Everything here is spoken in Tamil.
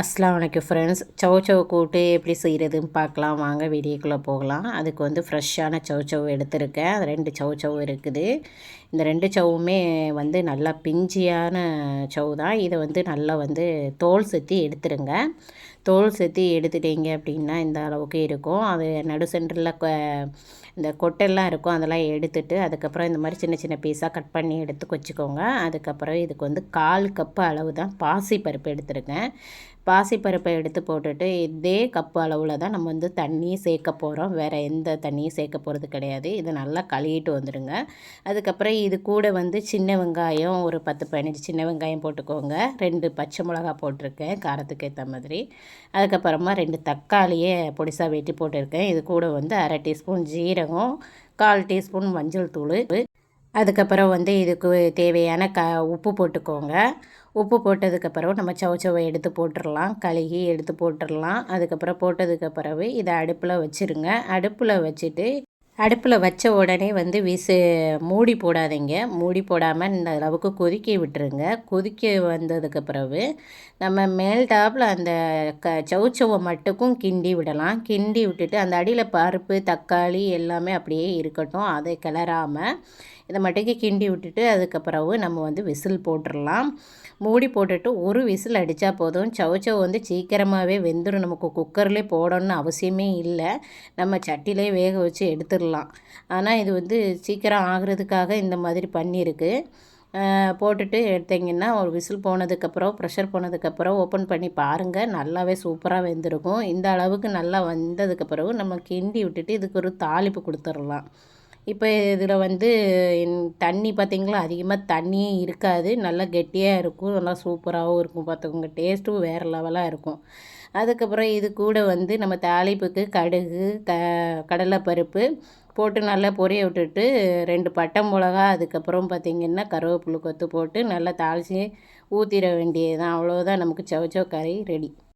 அஸ்லாம் வணக்கம் ஃப்ரெண்ட்ஸ். சவ் சவ் கூட்டு எப்படி செய்கிறதுன்னு பார்க்கலாம். வாங்க வீடியோக்குள்ளே போகலாம். அதுக்கு வந்து ஃப்ரெஷ்ஷான சவ் சவ் எடுத்திருக்கேன். அது ரெண்டு சவ் சவ் இருக்குது. இந்த ரெண்டு சவுமே வந்து நல்லா பிஞ்சியான சவ் தான். இதை வந்து நல்லா வந்து தோல் செத்தி எடுத்துருங்க. தோல் செத்தி எடுத்துட்டீங்க அப்படின்னா இந்த அளவுக்கு இருக்கும். அது நடு சென்டரில் இந்த கொட்டெல்லாம் இருக்கும். அதெல்லாம் எடுத்துட்டு அதுக்கப்புறம் இந்த மாதிரி சின்ன சின்ன பீஸாக கட் பண்ணி எடுத்து வச்சுக்கோங்க. அதுக்கப்புறம் இதுக்கு வந்து கால் கப்பு அளவு தான் பாசி பருப்பு எடுத்துருக்கேன். பாசிப்பருப்பை எடுத்து போட்டுட்டு இதே கப்பு அளவில் தான் நம்ம வந்து தண்ணி சேர்க்க போகிறோம் வேறு எந்த தண்ணியும் சேர்க்க போகிறது கிடையாது. இதை நல்லா கழுவிட்டு வந்துடுங்க. அதுக்கப்புறம் இது கூட வந்து சின்ன வெங்காயம் ஒரு பத்து பதினஞ்சு சின்ன வெங்காயம் போட்டுக்கோங்க. ரெண்டு பச்சை மிளகா போட்டிருக்கேன் காரத்துக்கு ஏற்ற மாதிரி. அதுக்கப்புறமா ரெண்டு தக்காளியே பொடிசாக வெட்டி போட்டிருக்கேன். இது கூட வந்து அரை டீஸ்பூன் ஜீரகம் கால் டீஸ்பூன் மஞ்சள் தூள். அதுக்கப்புறம் வந்து இதுக்கு தேவையான க உப்பு போட்டுக்கோங்க. உப்பு போட்டதுக்கப்புறம் நம்ம சவச்சவை எடுத்து போட்டுடலாம் கழுகி எடுத்து போட்டுடலாம் அதுக்கப்புறம் போட்டதுக்கு பிறகு இதை அடுப்பில் வச்சுருங்க. அடுப்பில் வச்சுட்டு அடுப்பில் வச்ச உடனே வந்து விசு மூடி போடாதீங்க. மூடி போடாமல் இந்த அளவுக்கு கொதிக்க விட்டுருங்க. கொதிக்க வந்ததுக்கு பிறகு நம்ம மேல் டாப்பில் அந்த க சவுச்சவை மட்டுக்கும் கிண்டி விடலாம். கிண்டி விட்டுட்டு அந்த அடியில் பருப்பு தக்காளி எல்லாமே அப்படியே இருக்கட்டும். அதை கிளறாமல் இதை மட்டுக்கு கிண்டி விட்டுட்டு அதுக்கப்புறவு நம்ம வந்து விசில் போட்டுடலாம் மூடி போட்டுட்டு ஒரு விசில் அடித்தா போதும். சவுச்சவ் வந்து சீக்கிரமாகவே வெந்துடும் நமக்கு குக்கர்லேயே போடணும்னு அவசியமே இல்லை. நம்ம சட்டிலே வேக வச்சு எடுத்துடலாம் ஆனால் இது வந்து சீக்கிரம் ஆகிறதுக்காக இந்த மாதிரி பண்ணியிருக்கு. போட்டுட்டு எடுத்திங்கன்னா ஒரு விசில் போனதுக்கப்புறம் ப்ரெஷர் போனதுக்கப்புறம் ஓப்பன் பண்ணி பாருங்கள் நல்லாவே சூப்பராக வெந்திருக்கும். இந்த அளவுக்கு நல்லா வந்ததுக்கு பிறகு நம்ம கிண்டி விட்டுட்டு இதுக்கு ஒரு தாளிப்பு கொடுத்துடலாம். இப்போ இதில் வந்து தண்ணி பார்த்திங்களா அதிகமாக தண்ணியே இருக்காது. நல்லா கெட்டியாக இருக்கும். நல்லா சூப்பராகவும் இருக்கும் பார்த்துக்கோங்க டேஸ்ட்டும் வேறு லெவலாக இருக்கும். அதுக்கப்புறம் இது கூட வந்து நம்ம தாளிப்புக்கு கடுகு க கடலைப்பருப்பு போட்டு நல்லா பொரிய விட்டுட்டு ரெண்டு பட்டை மிளகா அதுக்கப்புறம் பார்த்திங்கன்னா கருவேப்பிலை கொத்து போட்டு நல்லா தாளித்து ஊற்றிட வேண்டியது தான் அவ்வளோதான் நமக்கு சவச்சோ கறி ரெடி